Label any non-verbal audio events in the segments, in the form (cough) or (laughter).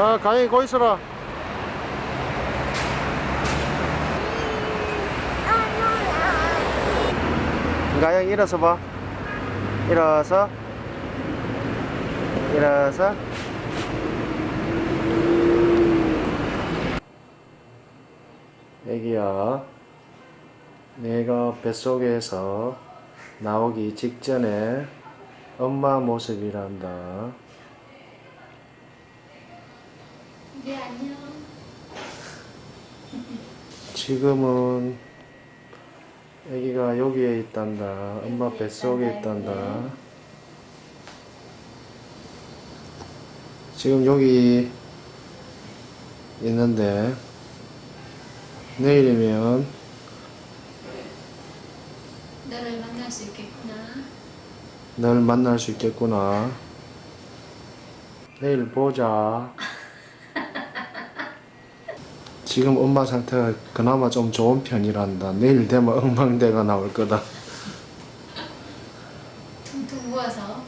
아, 가영이 거 있어라. 가영이 일어서 봐. 일어서. 일어서. 애기야, 내가 뱃속에서 나오기 직전에 엄마 모습이란다. 네 안녕. 지금은 아기가 여기에 있단다. 엄마 뱃속에 있단다. 지금 여기 있는데 내일이면 너를 만날 수 있겠구나. 널 만날 수 있겠구나. 내일 보자. 지금 엄마 상태가 그나마 좀 좋은 편이란다. 내일 되면 엉망대가 나올 거다. 퉁퉁 부어서.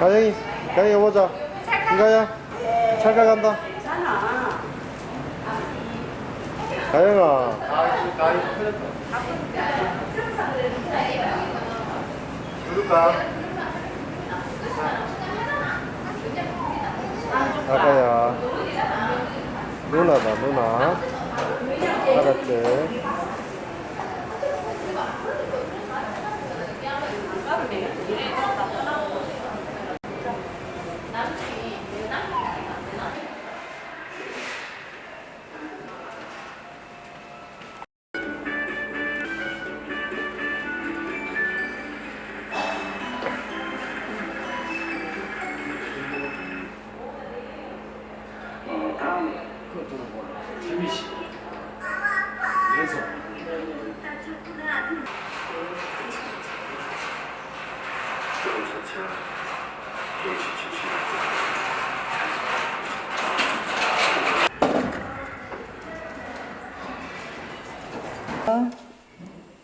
가영이, 가영이 보자. 인가야, 찰가 간다. 가영아. 누를까? 아가야. 누나다, 누나. 알았지?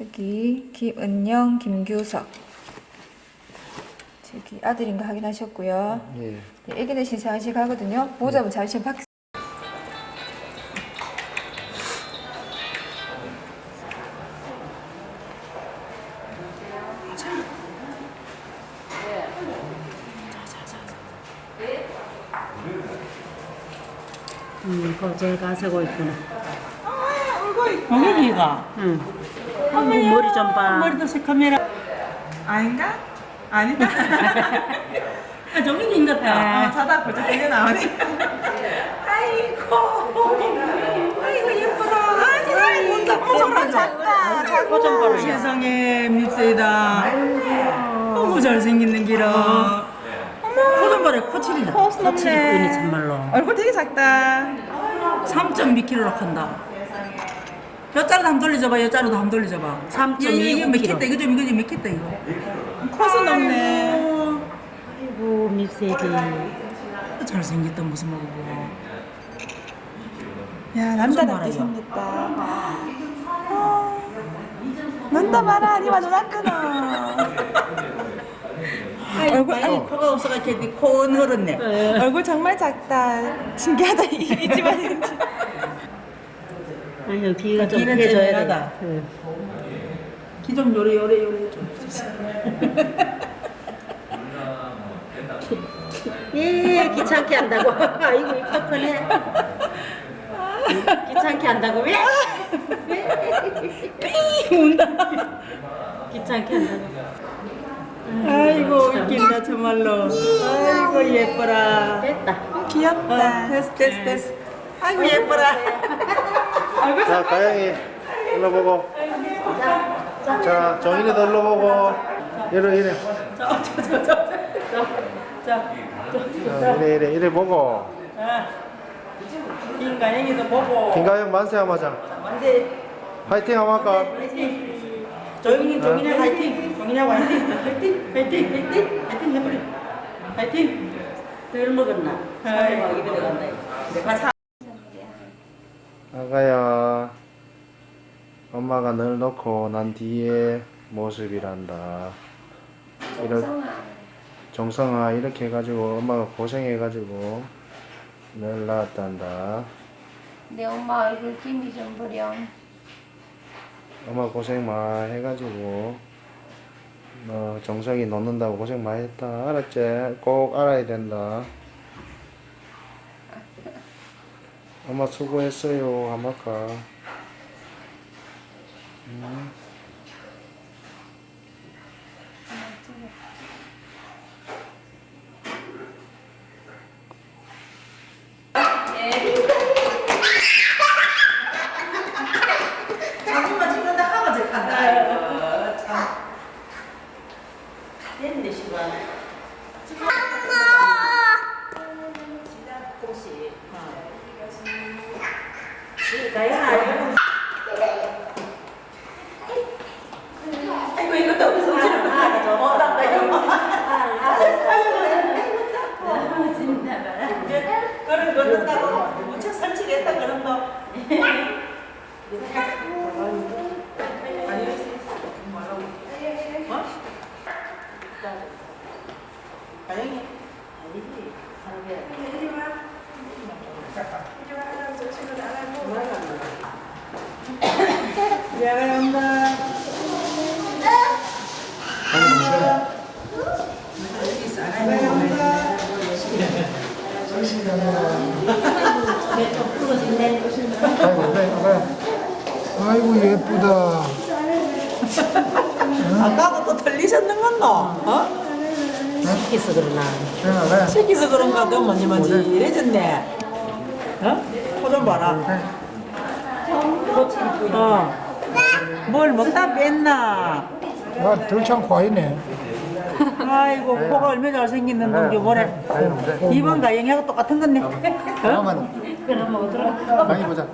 여기 김은영, 김규석. 저기 아들인가 확인하셨고요. 예. 네, 애기들 신청하실 가거든요. 보호자분 잠시 밖. 음, 거제 가서고 있구나. 어머니가. 응. 어머니 머리 좀 봐. 머리도 새 카메라. 아닌가? 아니다. (laughs) 아, 정인인 같다. 어, 자다 벌써 되게 나오네. (laughs) 아이고. 아이고, 예쁘다. 아이고, 너무 작다. 작고 좀 봐라. 세상에, 밉세다. 너무 잘생겼는 기라. 봐라, 코칠이다. 코스 높네. 코칠이 참말로. 얼굴 되게 작다. 3.2kg로 큰다. 여자로도 한번 돌려줘봐, 여자로도 한번 돌려줘봐. 3.25kg. 이거 몇 킬다, 이거 좀, 이거 좀몇 킬다, 이거. 코스 높네. 아이고, 밉새기. 잘생겼다, 무슨 말이고. 야, 남자답게 말이야. 생겼다. 아, 눈다 봐라. 니와 눈안 끊어. 얼굴, 아니, 코가 없어가 이렇게 코는 흐렸네. 얼굴 정말 작다. 신기하다. 이, 이 집안이. (laughs) 아니, 귀가 좀 귀는 쨍하다. 돼. 귀좀 요래, 요래, 요래 좀. 예, 귀찮게 한다고. (laughs) 아이고, 입도 크네. 귀찮게 한다고. 왜? (laughs) 왜? 운다. 귀찮게 한다고. 아이고, 웃긴다, 정말로. 아이고, 예뻐라. 됐다. 귀엽다. 됐어, 됐어, 됐어. 아이고, 예뻐라. 자, 가영이, 일로 보고. 자, 정인이도 일로 보고. 이래, 이래. 자, 자, 자, 자. 자, 자, 이래, 이래, 이래 보고. 자. 김가영이도 보고. 김가영 만세 한번 하자. 완전 화이팅 한번 할까? 화이팅. 조용히, 조용히 화이팅. 조용히 화이팅. 화이팅, 화이팅, 화이팅. 화이팅 해버려. 화이팅. 덜 먹었나? 입에 들어간다. 내가 사. 아가야 엄마가 널 놓고 난 뒤에 모습이란다 이렇게 정성아 이렇게 해가지고 엄마가 고생해가지고 널 낳았단다 내 엄마 얼굴 김이 좀 부려. 엄마 고생 많이 해가지고 너 정성이 놓는다고 고생 많이 했다 알았지? 꼭 알아야 된다 엄마 수고했어요 하마카 음. 사진만 찍는다 하면 저 간다. 아이고 참. 됐네 시간. 혹시. 나야. 아이 (laughs) 고 이것도 엄지를 끝나게 어, 나 그런 걷는다고 무척 설치겠다 그런 거. 다행히 아니지. 미안합니다. 아이고 그래 그래 아이고 예쁘다 아까하고 또 틀리셨는 건너? 어? 시켜서 그러나 그래 그래 새끼서 그런가 더 먼지 먼지 이래졌네. 어? 포좀 봐라. 어. 뭘 먹다 뺐나? 아, 들창 과이네. 아이고 코가 얼마나 잘생겼는 놈이 뭐래. 이번 가영이하고 똑같은. 어? 잠깐만 많이 보자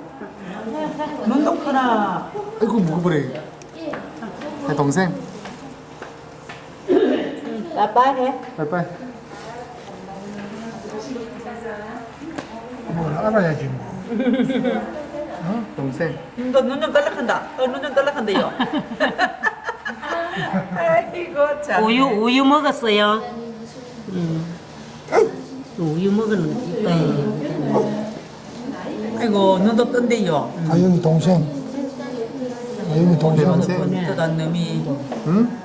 눈도 크나. 아이고, 먹어버려. 내 동생 나빠해. 빨리빨리 뭘 알아야지, 뭐. 동생 너 눈좀 떨락한다. 어, 눈좀 떨락한데요. 아이고 참. 우유 우유 먹었어요. 음. 우유 먹었는 네. 아이고 눈도 뜬대요. 아영이 동생. 아영이 동생. 동생. 번듯한 놈이. 응?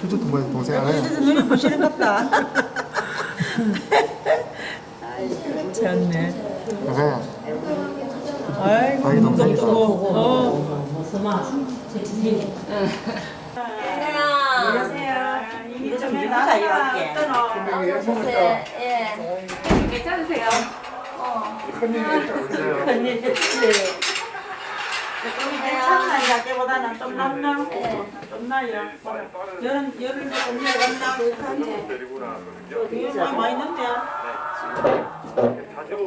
저쪽도 뭐야 동생 알아요? 이제서 눈이 부시는 같다. 아이고 참네. 아가야 아이고 아이, 눈도 동생이다. 크고. 어. 이거 좀 이쁘다 이렇게. 오셨어요? 예. 괜찮으세요? 어. 괜찮나 이 가게보다는 좀 낫나? 좀 나요. 여름 여름에 좀 내려갔나? 여름 많이 넣네요.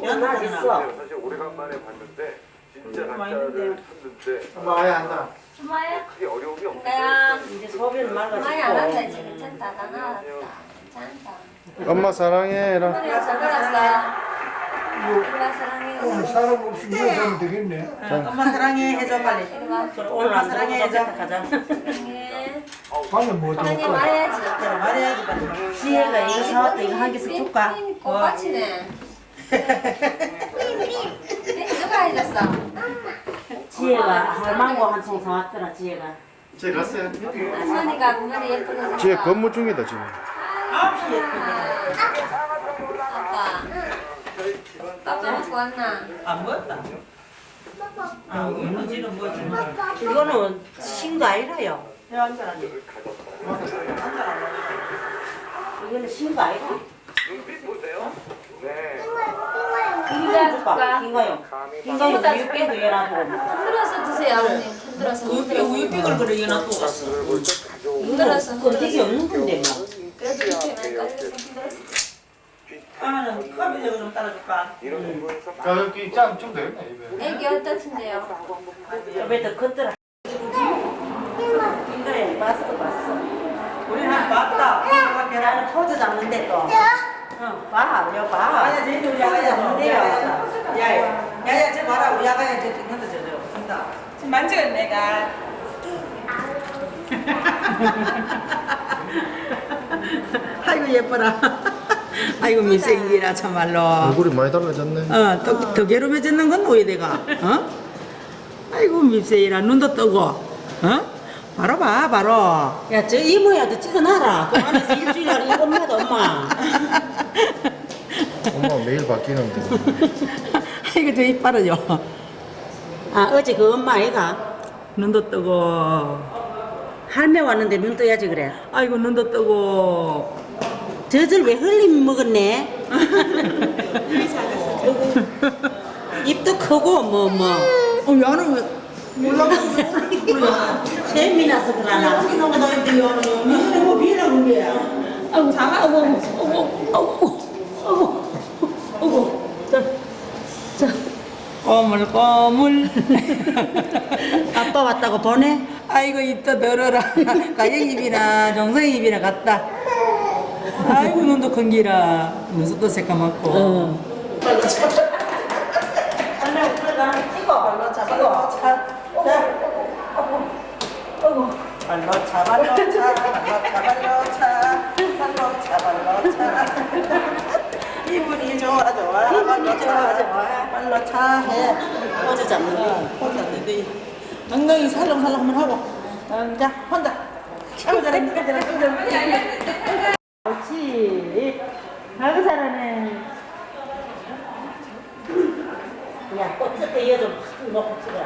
연다 있어. 사실 오래간만에 봤는데 진짜 많이 남자를 넣네요. 찾는데 엄마 아예 안다 엄마야? 크게 어려움이 없어요. 내가 이제 소변 많이 안 말가지고 왔다 지금 괜찮다. 다 나왔다. 괜찮다. 엄마 사랑해라 그래요. 잘 걸었어요. 엄마 사랑해요. 사람 없이 뭐 사면 되겠네. 엄마 사랑해 해줘 빨리. 엄마 안 사랑해 해줘. 가자. 사랑해. 밤에 뭐 사랑해 들을까? 말해야지. 그럼 말해야지 빨리. 지혜가 이거 사왔다 이거 한 개씩 줄까? 꽃밭이네. 누가 해줬어? 지혜가 할망고 한 통 사왔더라 지혜가. 쟤 갔어요 선이가 그거를 예쁜 거쟤 줬어. 근무 중이다 지금 아우 예쁘네. 아빠. 먹고 왔나? 안 먹었다. 아, 이거지는 뭐지? 이거는 신거 아니라요. 이거는 신거 아니라. 눈빛 보세요. 네. 이거 줄까? 긴가요? 긴가요? 우유 빼도 해놔두고. 흔들어서 드세요, 어머니. 흔들어서. 우유병을 그래 이거 놔두고 갔어. 흔들어서. 그거 되게 없는 건데 뭐. 그래도 이렇게 흔들어서. 하나는 컵이래 그럼 따라줄까? 이런 부분에서 가볍게 짬좀 되겠네 입에 애기 어떻던데요? 왜더 컸더라. 긴가요? 봤어 봤어. 우리는 한 봤다. 엄마가 계란 나는 포즈 잡는데 또. 봐, 여 봐. 아야 쟤 우리 야가야 뭔데요? 야 야 야야 쟤 봐라 우리 야가야 쟤 찍는다 저저 한다. 지금 만지는 내가. (laughs) 아이고 예뻐라. 아이고 미생이라 참말로. 얼굴이 많이 달라졌네. 어, 더, 더 괴로워졌는 건 내가? 어? 아이고 밉새이라 눈도 뜨고, 어? 바로 봐, 바로. 야, 저 이모야도 찍어놔라. 그 안에서 일주일 안에 이것마다 엄마. 엄마 매일 바뀌는데. (laughs) 아이고 저 이빨은요. 아, 어제 그 엄마 아이가 눈도 뜨고, 할매 왔는데 눈 떠야지 그래. 아이고 눈도 뜨고. 저절 왜 흘림 먹었네? (laughs) 입도 크고 뭐 뭐. 어, 야는 왜? 샘이 (laughs) 나서 그러나. 뭐 비라고 그래. 아이고, 잠아, 어머, 어머, 어머, 어머, 어머. 저, 저. 꼬물 꼬물. (laughs) 아빠 왔다고 보내? 아이고 입도 더러라. 가영입이나 정성입이나 같다. 아이고 눈도 큰 기라. 눈썹도 새까맣고. 어. 발로 차 발로 차 발로 차 발로 차 발로 차 발로 차 이분이 좋아 좋아 발로 차 좋아 발로 차해 어제 잡는 거. 혼자 는데 엉덩이 살랑살랑 한번 하고 어, 자 혼자 아이고 잘해 잘해 잘해 그렇지. 아이고 잘하네. 야, 꽃을 이어좀 놓고 찍어라.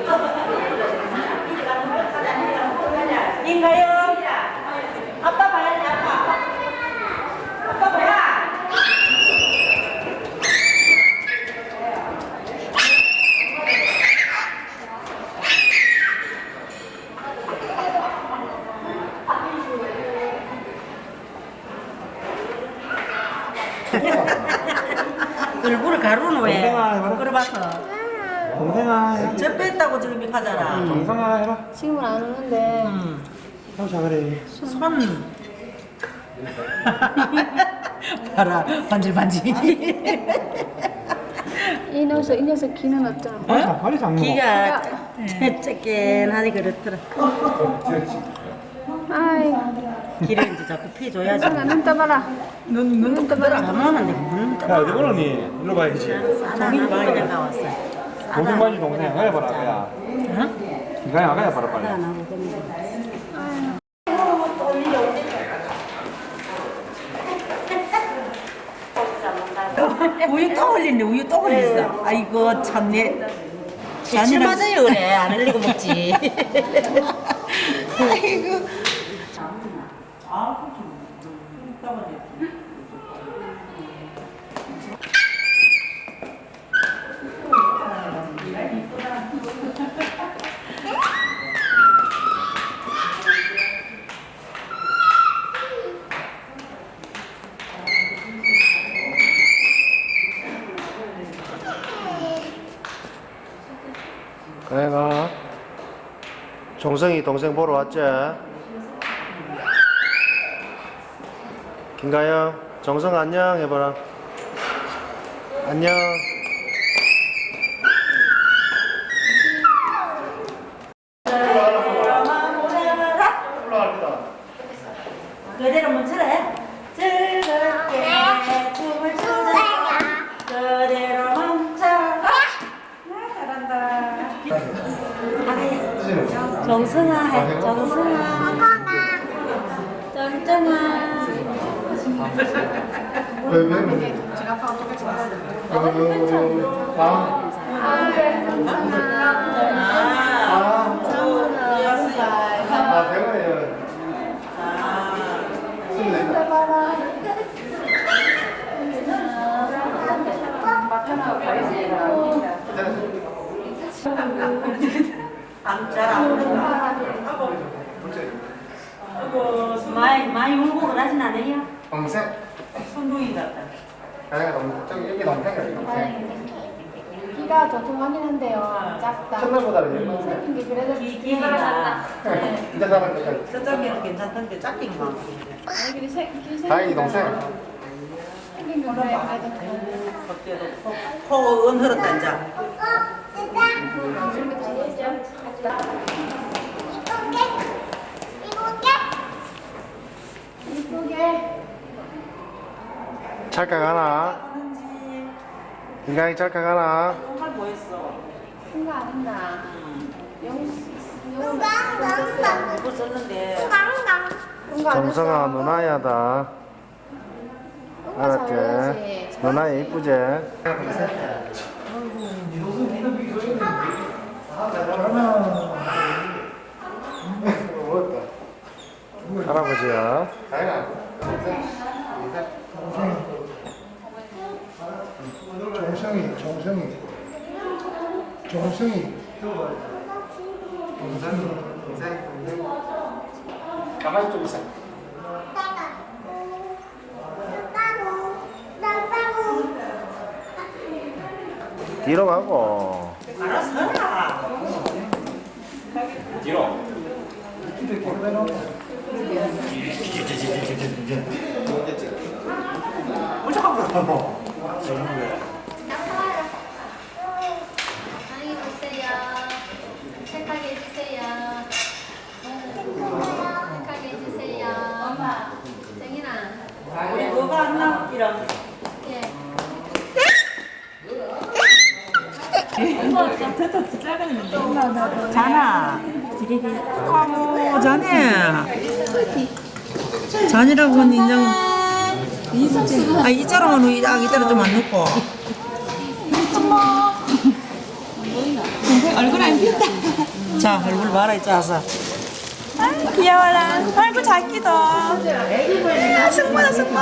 인가요? 아빠 봐야지, 아빠. 아빠 봐야. 얼굴을 가루는 왜? 끌어봐서. 동생아, 저 뺐다고 지금 이렇게 하잖아 동생아 해라. 지금은 안 오는데. 하자 그래. 손 봐라 반질반질 이 녀석 이 녀석 기는 어쩌? 빨리 자, 빨리 잡는 거. 기가 쬐끈하니 그렇더라. 아이, 기를 이제 자꾸 피줘야지. 눈 떠봐라. 눈눈 떠봐라 가만한데 물 야, 어디 보러니? 일로 봐야지. 종일 많이 나왔어. 동생 맞지 동생. 아가야 봐라, 아가야. 이가야 아가야 봐라 빨리. 우유 또 올리네. 우유 또 올렸어. 아이고 참내. 칠 맞아요 그래. 안 흘리고 먹지. (laughs) 아이고 종성이 동생 보러 왔지? 김가영, 정성 안녕 해봐라. 안녕. 정승아 해. 정승아. 짱짱아. 왜, 왜, 왜? 제가 아빠랑 똑같이 봤어요. 아, 아, 대관이에요. 잘안 보인 다 아이고 스마 많이 많이 울고 그러진 않아요? 동생. 손동이 같다. 가영아 동생. 저기 여기 동생이야 동생. 키가 도톰하긴 한데요. 작다. 첫날보다는 예쁜데. 생긴 게 그래도 기기가. 진짜 사람 같아. 저쪽에는 괜찮던데 작긴 많 여기 생, 키 다행히 동생. 생긴 거 그래. 그래도 코 은흐렸다 이제. 찰칵하나? 인강이 찰칵하나? 정성아 누나야다. 알았지? 누나 이쁘지? 할아버 지야. 정성이, 정성이. 정성이. 가만히 좀 있어. 뒤로 가고. 많이 보세요. 착하게 해주세요. 착하게 해주세요. 엄마. 정인아. 우리 그거 하나 이런. 예. 자나. 아무 자네. 잔이라고는 인정. 아 이자로만 우리 아 이자로 좀 안 넣고. 얼굴 안 핀다. 자 얼굴 봐라 이 짜서. 아 귀여워라. 아이고 작기도. 아 승모다 승모.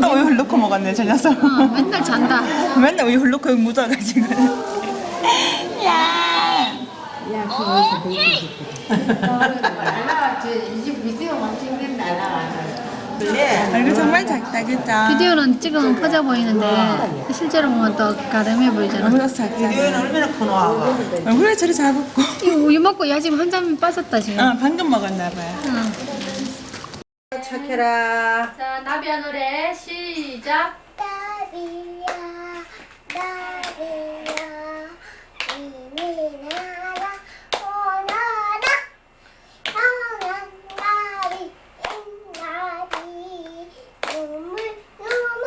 또 우유 흘러고 먹었네 저 녀석. 맨날 잔다. 맨날 우유 흘러고 묻어가지고. 야. 얼굴 정말 작다 진짜. 비디오는 찍으면 커져 보이는데 실제로 보면 또 가름해 보이잖아. 얼굴 작잖아. 얘는 얼마나 큰 와가 얼굴에 저리 잘 붙고. 이 우유 먹고 야 지금 한 잔 빠졌다 지금. 어 방금 먹었나 봐요. 착해라 자 나비야 노래 시작. 나비야 이미 나라 오너라 영원 나비 인나비 눈물 눈물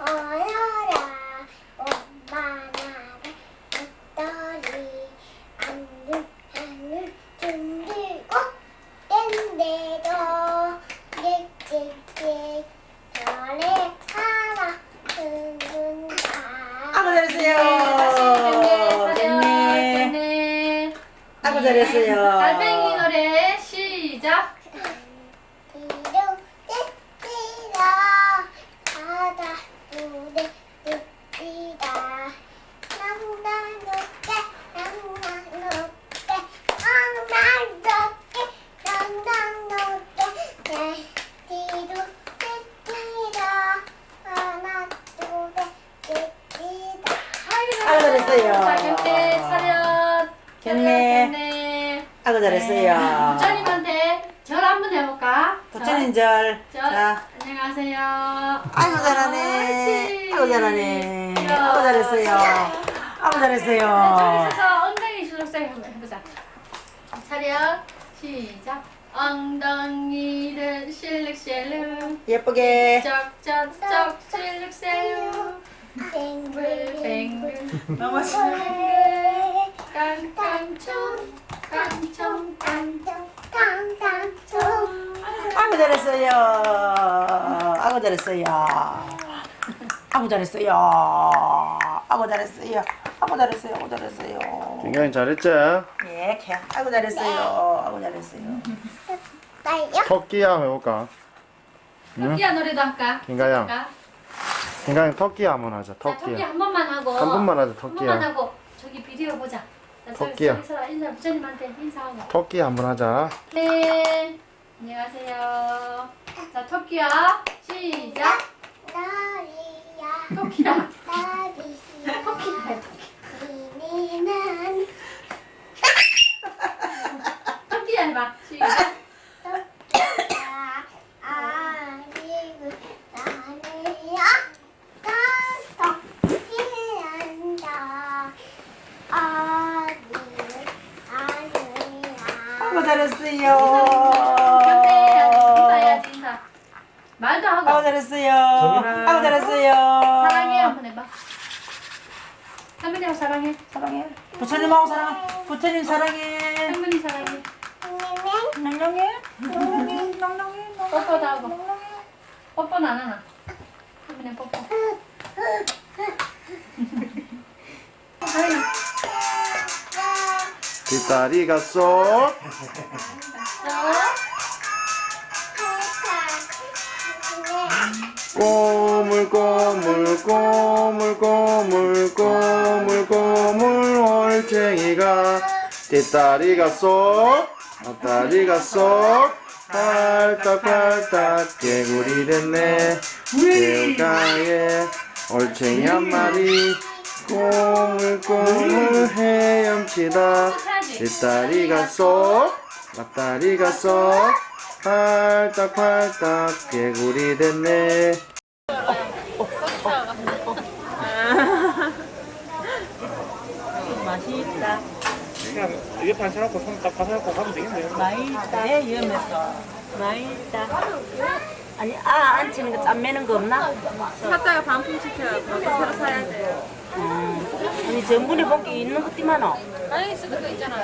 오너라 엄마 나를 웃더니 안늘 안늘 둥들고 땐데도 릭릭릭 별에 하나 듣는다 아고 잘했어요 됐네 네. 아고 잘했어요 달팽이 노래 시작. 뒤로 떼띠라 바다 물에 뜯기다 낭낭 높게 낭낭 높게 낭낭 높게 낭낭 높게 내 뒤로 떼띠라 하나 둘에 뜯기다 아고 잘했어요 자 경례 차렷. 경례. 경례. 아고 잘했어요 부처님한테 절 한번 해볼까? 부처님절 절. 자 안녕하세요. 아이고 잘하네. 아고 잘하네 자. 아고 잘했어요 아고 저기 잘했어요 서서 엉덩이 실룩색 한번 해보자. 차렷 시작. 엉덩이를 실룩실룩 예쁘게 쩍쩍쩍 실룩실룩 뱅글뱅글. 깡깡총 깡총 깡총 깡깡총 아고 잘했어요. 아고 잘했어요. 아고 잘했어요. 아고 잘했어요. 아고 잘했어요. 아고 잘했어요. 인강이 잘했지? 예 개. 아고 잘했어요. 아고 잘했어요. 빨요 토끼야 한번 해볼까? 토끼야 노래도 할까? 김가영. 할까? 인강이 토끼야 한번 하자. 자 토끼 토끼야. 한 번만 하고 한 번만 하자 한 번만 토끼야. 하고 저기 비디오 보자 자, 토끼야. 서, 서, 인사 부처님한테 인사하고. 토끼 한번 하자. 네. 안녕하세요. 자, 토끼야. 시작. 나리야 토끼야. 나리야 토끼야. 니는 토끼야 해봐. 시작. 토끼야 아니고 나리야 나 토끼란다 아니고 아이고 아니야 잘했어요. 인사해야지. 인사. 말도 하고. 아이고 잘했어요. 아이고 잘했어요. 사랑해 한번 해봐. 할머니하고 사랑해. 사랑해. 부처님하고 사랑. 부처님 사랑해. 할머니 사랑해. 낭낭해. 낭낭해. 낭낭해. 뽀뽀도 하고. 뽀뽀는 안 하나? 할머니 뽀뽀. 할머니. 뒷다리가 쏙. 꼬물 꼬물 꼬물 꼬물 꼬물 올챙이가 뒷다리가 쏙 앞다리가 쏙 팔딱팔딱 개구리 됐네. 개울가에 올챙이 한 마리 꼬물 꼬물 헤엄치다. 뒷다리가 쏙 앞다리가 쏙 팔딱팔딱 개구리 됐네 맛있다. 그냥 이게 반찬하고 손딱 가사놓고 가면 되겠네요. 예, 위험했어. 맛있다. 아니 아안 치는 거 짬매는 거 없나? 샀다가 반품 시켜요. 새로 사야 돼요. 음. 아니 전분에 본게 있는 것들만 어. 아니, 쓰는 거 있잖아.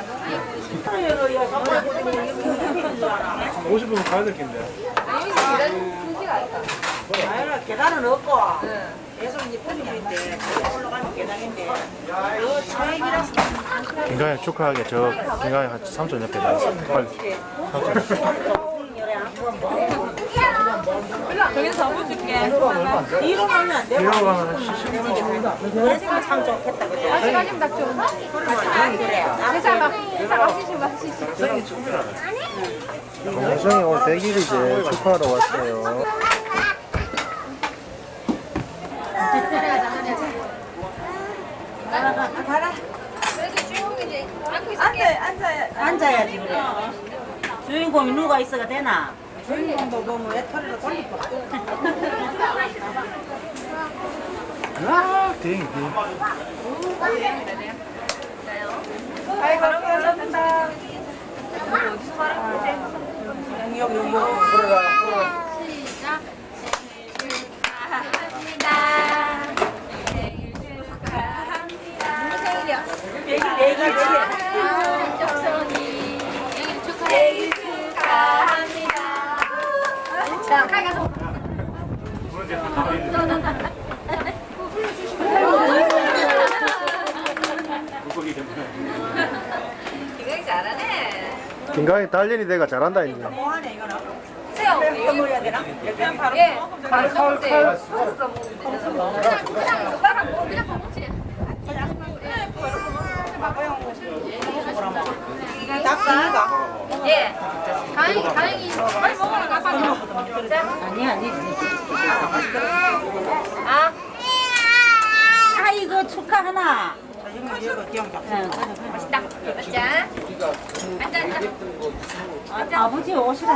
50분 가야 될 텐데. 아유, 계단은 없고. 계속 이제 김가영 축하하게 저 김가영 삼촌 옆에 나왔어 빨리 저기서 잡아줄게. 뒤로 가면 안 돼. 그래서 참 좋겠다 그죠? 아직까지 딱 좋은데? 회장 막, 회장 마시지 마시지. 동생이 오늘 100일이지 축하하러 왔어요 앉아, 앉아. 앉아야지 그래. 주인공이 누가 있어가 되나? 주인공도 보면 외톨이로 돌리고. 아 땡, 땡. 아이고. 여기 여기. 시작. 생일 축하합니다. 생일 축하합니다. 생일이야. 자, 가위 가서. 이거 잘하네. 김가영 딸년이 내가 잘한다 이제 뭐하네 이거는. 세요. 이거 먹어야 되나? 그냥 바로 예, 먹으면 되나? 바로 먹을 때. 그냥 그냥 누가랑 뭐 그냥 먹지. 닭다리가. 예. 다행히 다행히 빨리 먹어라. 자, 아니 아니. 아, 아이고 축하하나. 맛있다. 자, 앉아 앉아. 아버지 오시래.